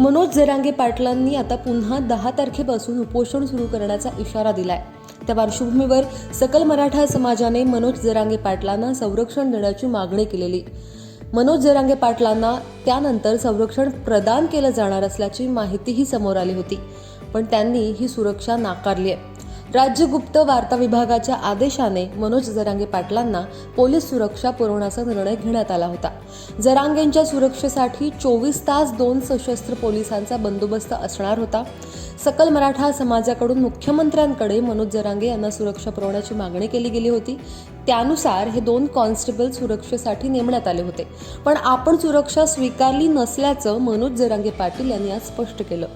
मनोज जरांगे पाटलांनी आता पुन्हा दहा तारखेपासून उपोषण सुरू करण्याचा इशारा दिलाय. त्या पार्श्वभूमीवर सकल मराठा समाजाने मनोज जरांगे पाटलांना संरक्षण देण्याची मागणी केलेली. मनोज जरांगे पाटलांना त्यानंतर संरक्षण प्रदान केलं जाणार असल्याची माहितीही समोर आली होती पण त्यांनी ही सुरक्षा नाकारली आहे. राज्य गुप्त वार्ता विभागाच्या आदेशाने मनोज जरांगे पाटलांना पोलीस सुरक्षा पुरवण्याचा निर्णय घेण्यात आला होता. जरांगेंच्या सुरक्षेसाठी चोवीस तास दोन सशस्त्र पोलिसांचा बंदोबस्त असणार होता. सकल मराठा समाजाकडून मुख्यमंत्र्यांकडे मनोज जरांगे यांना सुरक्षा पुरवण्याची मागणी केली गेली होती. त्यानुसार हे दोन कॉन्स्टेबल सुरक्षेसाठी नेमण्यात आले होते. पण आपण सुरक्षा स्वीकारली नसल्याचं मनोज जरांगे पाटील यांनी आज स्पष्ट केलं.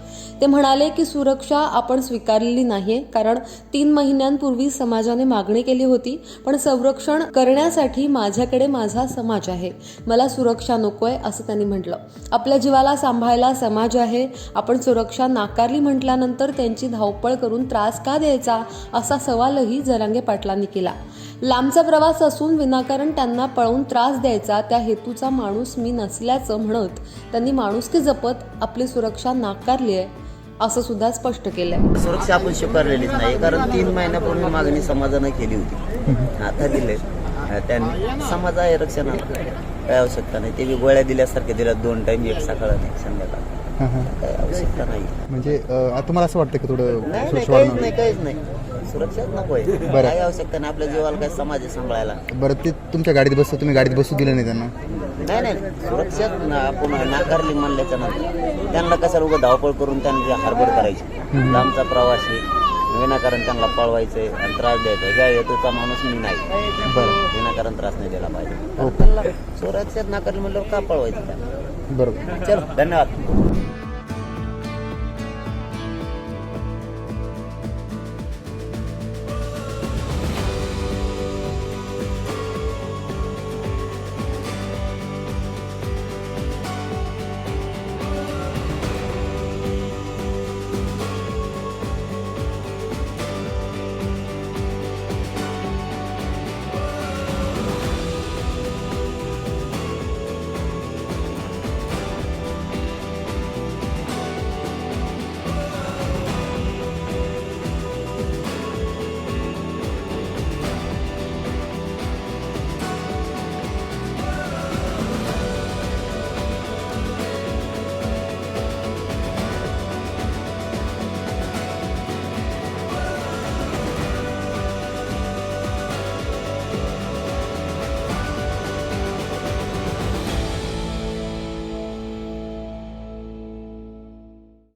ते म्हणाले की सुरक्षा आपण स्वीकारलेली नाहीये कारण तीन महिन्यांपूर्वी समाजाने मागणी केली होती पण संरक्षण करण्यासाठी माझ्याकडे माझा समाज आहे. मला सुरक्षा नकोय असं त्यांनी म्हटलं. आपल्या जीवाला सांभाळायला समाज आहे. आपण सुरक्षा नाकारली म्हटल्यानंतर त्यांची धावपळ करून त्रास का द्यायचा असा सवालही जरांगे पाटलांनी केला. लांबचा प्रवास असून विनाकारण त्यांना पळवून त्रास द्यायचा त्या हेतूचा माणूस मी नसल्याचं म्हणत त्यांनी माणुसकी जपत आपली सुरक्षा नाकारली आहे असं सुद्धा स्पष्ट केलंय. सुरक्षा आपण स्वीकारलेलीच नाही कारण तीन महिन्यापूर्वी मागणी समाजानं केली होती. आता दिले त्यांनी समाज आहे काय आवश्यकता नाही. ते गोळ्या दिल्यासारखे दिल्या दोन टाइम एक सकाळ संध्याकाळ. हां हां आवश्यकता नाही म्हणजे अं, आता तुम्हाला असं वाटतं की थोडं नाही काहीच नाही काहीच नाही. सुरक्षाच नको आहे. बरं. काय आवश्यकता नाही आपल्या जीवाला काय समाज आहे सांभाळायला. बरं ते तुमच्या गाडीत बसतं तुम्ही गाडीत बसू दिलं नाही त्यांना? नाही नाही सुरक्षाच ना- आपण नाकारली म्हणल्याच्या नंतर. त्यांना कशाला उगं धावपळ करून त्यांची हरबड करायची? लांबचा प्रवासी विनाकारण त्यांना पळवायचंय आणि त्रास द्यायचा. ह्या हेतूचा माणूस मी नाही. बरं. विनाकारण त्रास नाही द्यायला पाहिजे. त्यांना सुरक्षाच नाकारली म्हणल्यावर का पळवायचं त्यांना? बरोबर चलो धन्यवाद.